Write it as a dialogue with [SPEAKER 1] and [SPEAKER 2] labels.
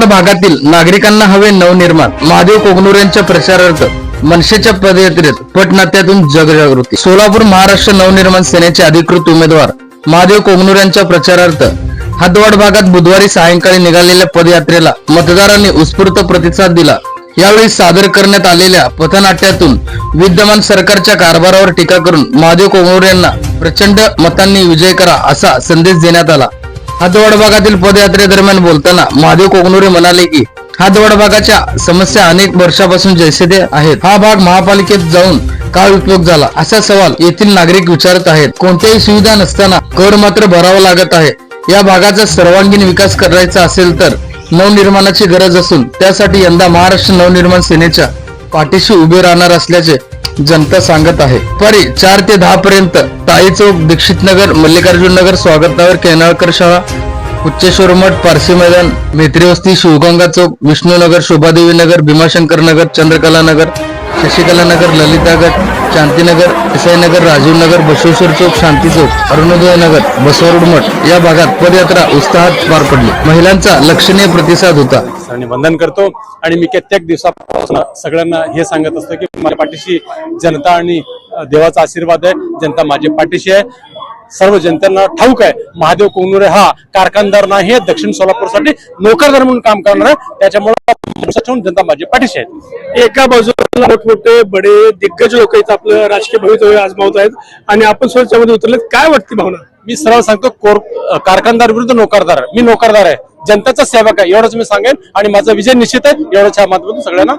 [SPEAKER 1] हदवाड भागातील नागरिकांना हवे नवनिर्माण. महादेव कोगनूर यांच्या प्रचारार्थ मनसेच्या पदयात्रेत पटनात्यातून जगजागृती. सोलापूर महाराष्ट्र नवनिर्माण सेनेचे अधिकृत उमेदवार महादेव कोगनूर यांच्या प्रचारार्थ हदवाड भागात बुधवारी सायंकाळी निघालेल्या पदयात्रेला मतदारांनी उत्स्फूर्त प्रतिसाद दिला. यावेळी सादर करण्यात आलेल्या पथनाट्यातून विद्यमान सरकारच्या कारभारावर टीका करून महादेव कोगनूर यांना प्रचंड मतांनी विजय करा असा संदेश देण्यात आला. हातवड भागातील पदयात्रेदरम्यान बोलताना महादेव कोगनुरे म्हणाले की हातवड भागाच्या समस्या अनेक वर्षापासून जैसे ते आहेत. हा भाग महापालिकेत जाऊन का उपयोग झाला असा सवाल येथील नागरिक विचारत आहेत. कोणत्याही सुविधा नसताना कर मात्र भरावा लागत आहे. या भागाचा सर्वांगीण विकास करायचा असेल तर नवनिर्माणाची गरज असून त्यासाठी यंदा महाराष्ट्र नवनिर्माण सेनेच्या पाठीशी उभे राहणार असल्याचे जनता सांगत आहे. परी चार ते दहा पर्यंत ताई चौक दीक्षित नगर मल्लिकार्जुन नगर स्वागत नगर केनाळकर शाळा उच्चेश्वर मठ पारसी मैदान मेत्रीवस्ती शिवगंगा चौक विष्णुनगर शोभादेवी नगर भीमाशंकर नगर चंद्रकला नगर शशिकला नगर ललितागट शांतीनगर एसआय नगर राजीव नगर बसवेश्वर चौक शांती चौक अरुणोदय नगर बसवरोड मठ या भागात पदयात्रा उत्साहात पार पडली. महिलांचा लक्षणीय प्रतिसाद होता.
[SPEAKER 2] आणि वंदन करतो आणि मी कित्येक दिवसापासून सगळ्यांना हे सांगत असतो की माझ्या पाठीशी जनता आणि देवाचा आशीर्वाद आहे जनता माझ्या पाठीशी आहे. सर्व जनतेला ठाऊक आहे. महादेव कोंगनुरे हा कारखानदार नाही आहे दक्षिण सोलापूरसाठी नोकरदार म्हणून काम करणार आहे. त्याच्यामुळे जनता माझ्या पाठीशी आहे
[SPEAKER 3] एका बाजूला मोठमोठे बडे दिग्गज लोक इथं आपलं राजकीय भवितव्य आजमावत आहेत. आणि आपण सुद्धा त्यामध्ये उतरलेत. काय वाटते भावना?
[SPEAKER 2] मी सरळ सांगतो कोर कारखानदार विरुद्ध नोकरदार मी नोकरदार आहे. जनतेचा सेवक आहे एवढंच मी सांगेन. आणि माझा विजय निश्चित आहे एवढंच ह्या माध्यमातून सगळ्यांना.